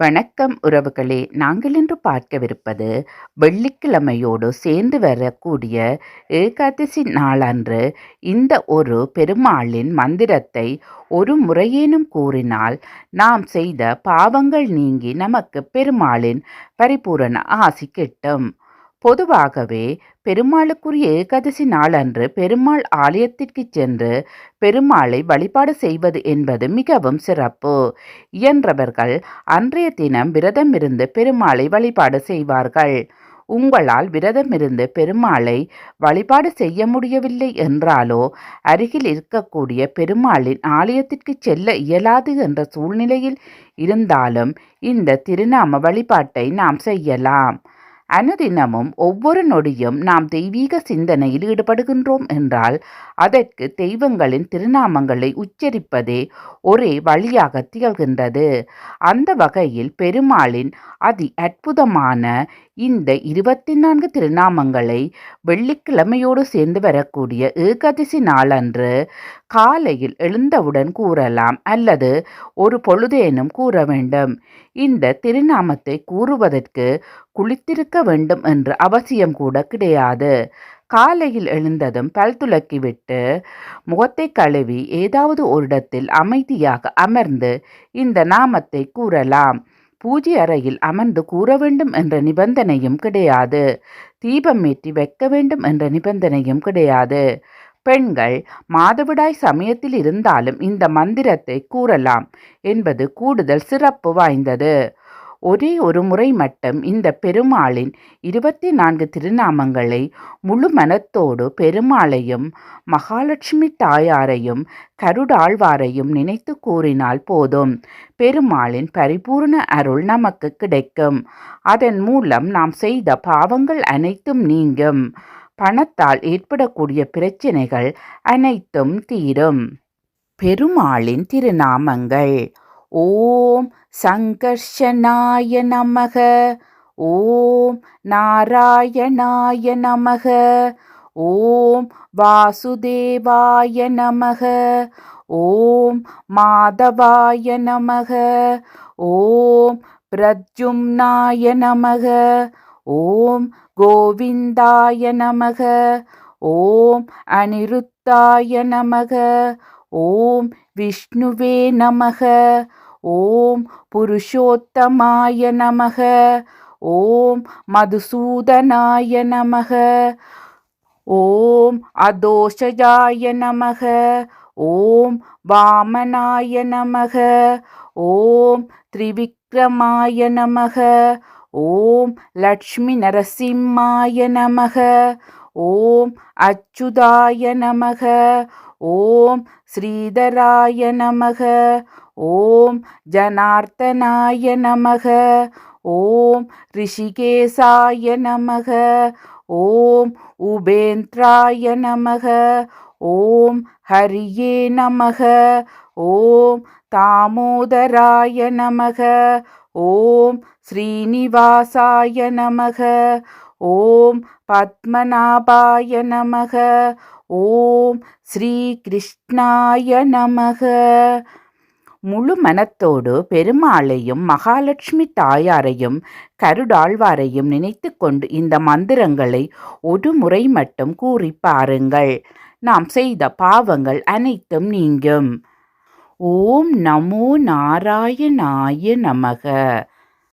வணக்கம் உறவுகளே. நாங்கள் இன்று பார்க்கவிருப்பது வெள்ளிக்கிழமையோடு சேர்ந்து வரக்கூடிய ஏகாதசி நாளன்று இந்த ஒரு பெருமாளின் மந்திரத்தை ஒரு முறையேனும் கூறினால் நாம் செய்த பாவங்கள் நீங்கி நமக்கு பெருமாளின் பரிபூரண ஆசி கிட்டும். பொதுவாகவே பெருமாளுக்குரிய ஏகாதசி நாளன்று பெருமாள் ஆலயத்திற்கு சென்று பெருமாளை வழிபாடு செய்வது என்பது மிகவும் சிறப்பு. இயன்றவர்கள் அன்றைய தினம் விரதமிருந்து பெருமாளை வழிபாடு செய்வார்கள். உங்களால் விரதமிருந்து பெருமாளை வழிபாடு செய்ய முடியவில்லை என்றாலோ அருகில் இருக்கக்கூடிய பெருமாளின் ஆலயத்திற்கு செல்ல இயலாது என்ற சூழ்நிலையில் இருந்தாலும் இந்த திருநாம வழிபாட்டை நாம் செய்யலாம். அனுதினமும் ஒவ்வொரு நொடியும் நாம் தெய்வீக சிந்தனையில் ஈடுபடுகின்றோம் என்றால் அதற்கு தெய்வங்களின் திருநாமங்களை உச்சரிப்பதே ஒரே வழியாக திகழ்கின்றது. அந்த வகையில் பெருமாளின் அதி அற்புதமான இந்த இருபத்தி நான்கு திருநாமங்களை வெள்ளிக்கிழமையோடு சேர்ந்து வரக்கூடிய ஏகாதசி நாளன்று காலையில் எழுந்தவுடன் கூறலாம் அல்லது ஒரு பொழுதேனும் கூற வேண்டும். இந்த திருநாமத்தை கூறுவதற்கு குளித்திருக்க வேண்டும் என்று அவசியம் கூட கிடையாது. காலையில் எழுந்ததும் பல் துலக்கிவிட்டு முகத்தை கழுவி ஏதாவது ஒரு இடத்தில் அமைதியாக அமர்ந்து இந்த நாமத்தை கூறலாம். பூஜை அறையில் அமர்ந்து கூற வேண்டும் என்ற நிபந்தனையும் கிடையாது. தீபம் ஏற்றி வைக்க வேண்டும் என்ற நிபந்தனையும் கிடையாது. பெண்கள் மாதவிடாய் சமயத்தில் இருந்தாலும் இந்த மந்திரத்தை கூறலாம் என்பது கூடுதல் சிறப்பு வாய்ந்தது. ஒரே ஒரு முறை மட்டும் இந்த பெருமாளின் இருபத்தி நான்கு திருநாமங்களை முழு மனத்தோடு பெருமாளையும் மகாலட்சுமி தாயாரையும் கருடாழ்வாரையும் நினைத்து கூறினால் போதும். பெருமாளின் பரிபூர்ண அருள் நமக்கு கிடைக்கும். அதன் மூலம் நாம் செய்த பாவங்கள் அனைத்தும் நீங்கும். பணத்தால் ஏற்படக்கூடிய பிரச்சனைகள் அனைத்தும் தீரும். பெருமாளின் திருநாமங்கள். ஓம் சங்கர்ஷனாய நமக. ஓம் நாராயணாய நமக. ஓம் வாசுதேவாய நமக. ஓம் மாதவாய நமக. ஓம் பிரஜும்னாய நமக. ஓம் கோவிந்தாய நமக. ஓம் அனிருத்தாய நமக. ஓம் விஷ்ணுவே நமக. ஓம் புருஷோத்தமாய நமக. ஓம் மதுசூதனாய நமக. ஓம் அதோஷஜாய நமக. ஓம் வாமனாய நமக. ஓம் திரிவிக்ரமாய நமக. ஓம் லட்சுமி நரசிம்மாய நமக. ஓம் அச்சுதாய நமக. ஓம் ஸ்ரீதராய நமக. ஓம் ஜனார்த்தனாய நமக. ஓம் ரிஷிகேசாய நமக. ஓம் உபேந்திராய நமக. ஓம் ஹரியே நமக. ஓம் தாமோதராய நமக. ஓம் ஸ்ரீனிவாசாய நமக. ஓம் பத்மநாபாய நமக. ஓம் ஸ்ரீ கிருஷ்ணாய நமக. முழு மனத்தோடு பெருமாளையும் மகாலட்சுமி தாயாரையும் கருடாழ்வாரையும் நினைத்து கொண்டு இந்த மந்திரங்களை ஒரு முறை மட்டும் கூறி பாருங்கள். நாம் செய்த பாவங்கள் அனைத்தும் நீங்கும். ஓம் நமோ நாராயணாய நமக.